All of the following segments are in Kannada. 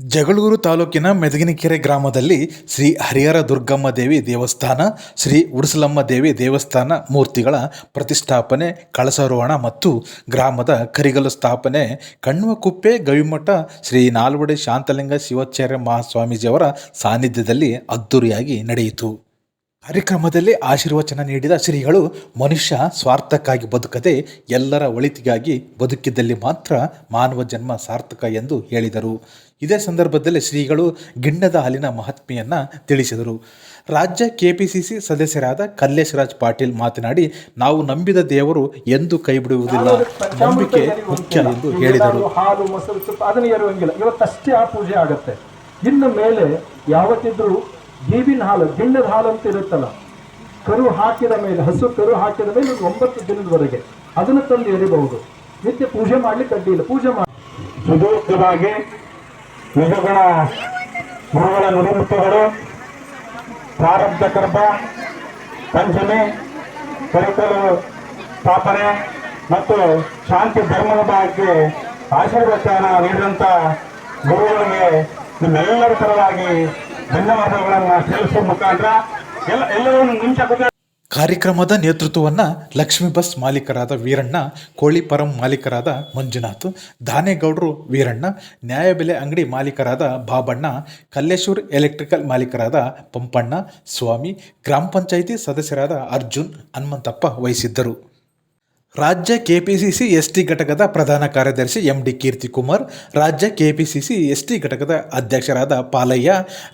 ಜಗಳೂರು ತಾಲೂಕಿನ ಮೆದಗಿನಕೆರೆ ಗ್ರಾಮದಲ್ಲಿ ಶ್ರೀ ಹರಿಹರ ದುರ್ಗಮ್ಮ ದೇವಿ ದೇವಸ್ಥಾನ, ಶ್ರೀ ಉಡುಸಲಮ್ಮ ದೇವಿ ದೇವಸ್ಥಾನ ಮೂರ್ತಿಗಳ ಪ್ರತಿಷ್ಠಾಪನೆ, ಕಳಸಾರೋಹಣ ಮತ್ತು ಗ್ರಾಮದ ಕರಿಗಲು ಸ್ಥಾಪನೆ ಕಣ್ವಕುಪ್ಪೆ ಗವಿಮಠ, ಶ್ರೀ ನಾಲ್ವಡಿ ಶಾಂತಲಿಂಗ ಶಿವಾಚಾರ್ಯ ಮಹಾಸ್ವಾಮೀಜಿಯವರ ಸಾನ್ನಿಧ್ಯದಲ್ಲಿ ಅದ್ದೂರಿಯಾಗಿ ನಡೆಯಿತು. ಕಾರ್ಯಕ್ರಮದಲ್ಲಿ ಆಶೀರ್ವಚನ ನೀಡಿದ ಶ್ರೀಗಳು ಮನುಷ್ಯ ಸ್ವಾರ್ಥಕ್ಕಾಗಿ ಬದುಕದೆ ಎಲ್ಲರ ಒಳಿತಿಗಾಗಿ ಬದುಕಿದ್ದಲ್ಲಿ ಮಾತ್ರ ಮಾನವ ಜನ್ಮ ಸಾರ್ಥಕ ಎಂದು ಹೇಳಿದರು. ಇದೇ ಸಂದರ್ಭದಲ್ಲಿ ಶ್ರೀಗಳು ಗಿಣ್ಣದ ಹಾಲಿನ ಮಹಾತ್ಮೆಯನ್ನು ತಿಳಿಸಿದರು. ರಾಜ್ಯ ಕೆಪಿಸಿಸಿ ಸದಸ್ಯರಾದ ಕಲ್ಲೇಶರಾಜ್ ಪಾಟೀಲ್ ಮಾತನಾಡಿ, ನಾವು ನಂಬಿದ ದೇವರು ಎಂದು ಕೈ ಬಿಡುವುದಿಲ್ಲ ನಂಬಿಕೆ ಮುಖ್ಯ ಎಂದು ಹೇಳಿದರು. ಹಾಲು, ಮೊಸರು ಅದನ್ನ ಇವತ್ತಷ್ಟೇ ಆ ಪೂಜೆ ಆಗುತ್ತೆ. ಇನ್ನು ಮೇಲೆ ಯಾವತ್ತಿದ್ರು ಬೇವಿನ ಹಾಲು, ಗಿಣ್ಣದ ಹಾಲು ಅಂತ ಇರುತ್ತಲ್ಲ, ಕರು ಹಾಕಿದ ಮೇಲೆ, ಹಸು ಕರು ಹಾಕಿದ ಮೇಲೆ ಒಂಬತ್ತು ದಿನದವರೆಗೆ ಅದನ್ನು ತಂದು ಎರಿಬಹುದು. ನಿತ್ಯ ಪೂಜೆ ಮಾಡ್ಲಿಕ್ಕೆ ಅಡ್ಡಿ ಇಲ್ಲ. ಪೂಜೆ ಮಾಡಿ ಸುದೀರ್ಘವಾಗಿ ಗುರುಗಳ ನುಡಿಮುತ್ತುಗಳು ಪ್ರಾರಬ್ಧ ಕರ್ಮ, ಪಂಚಮಿ ಕಲಿಕಲು ಸ್ಥಾಪನೆ ಮತ್ತು ಶಾಂತಿ ಧರ್ಮದ ಬಗ್ಗೆ ಆಶೀರ್ವಚನ ನೀಡಿದಂಥ ಗುರುಗಳಿಗೆ ನಿಮ್ಮೆಲ್ಲರ ಪರವಾಗಿ ಧನ್ಯವಾದಗಳನ್ನು ಮುಖಾಂತರ ಎಲ್ಲ ಕಾರ್ಯಕ್ರಮದ ನೇತೃತ್ವವನ್ನು ಲಕ್ಷ್ಮೀ ಬಸ್ ಮಾಲೀಕರಾದ ವೀರಣ್ಣ, ಕೋಳಿ ಪರಂ ಮಾಲೀಕರಾದ ಮಂಜುನಾಥ್, ದಾನೇಗೌಡರು ವೀರಣ್ಣ ನ್ಯಾಯಬೆಲೆ ಅಂಗಡಿ ಮಾಲೀಕರಾದ ಬಾಬಣ್ಣ ಕಲ್ಲೇಶ್ವರ್ ಎಲೆಕ್ಟ್ರಿಕಲ್ ಮಾಲೀಕರಾದ ಪಂಪಣ್ಣ, ಸ್ವಾಮಿ, ಗ್ರಾಮ ಪಂಚಾಯಿತಿ ಸದಸ್ಯರಾದ ಅರ್ಜುನ್, ಹನುಮಂತಪ್ಪ ವಹಿಸಿದ್ದರು. ರಾಜ್ಯ ಕೆಪಿಸಿಸಿ ಎಸ್ಟಿ ಘಟಕದ ಪ್ರಧಾನ ಕಾರ್ಯದರ್ಶಿ ಎಂ ಡಿ ಕೀರ್ತಿಕುಮಾರ್, ರಾಜ್ಯ ಕೆಪಿಸಿಸಿ ಎಸ್ಟಿ ಘಟಕದ ಅಧ್ಯಕ್ಷರಾದ ಪಾಲಯ್ಯ,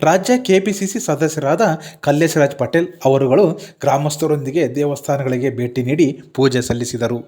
ರಾಜ್ಯ ಕೆಪಿಸಿಸಿ ಸದಸ್ಯರಾದ ಕಲ್ಲೇಶರಾಜ್ ಪಟೇಲ್ ಅವರುಗಳು ಗ್ರಾಮಸ್ಥರೊಂದಿಗೆ ದೇವಸ್ಥಾನಗಳಿಗೆ ಭೇಟಿ ನೀಡಿ ಪೂಜೆ ಸಲ್ಲಿಸಿದರು.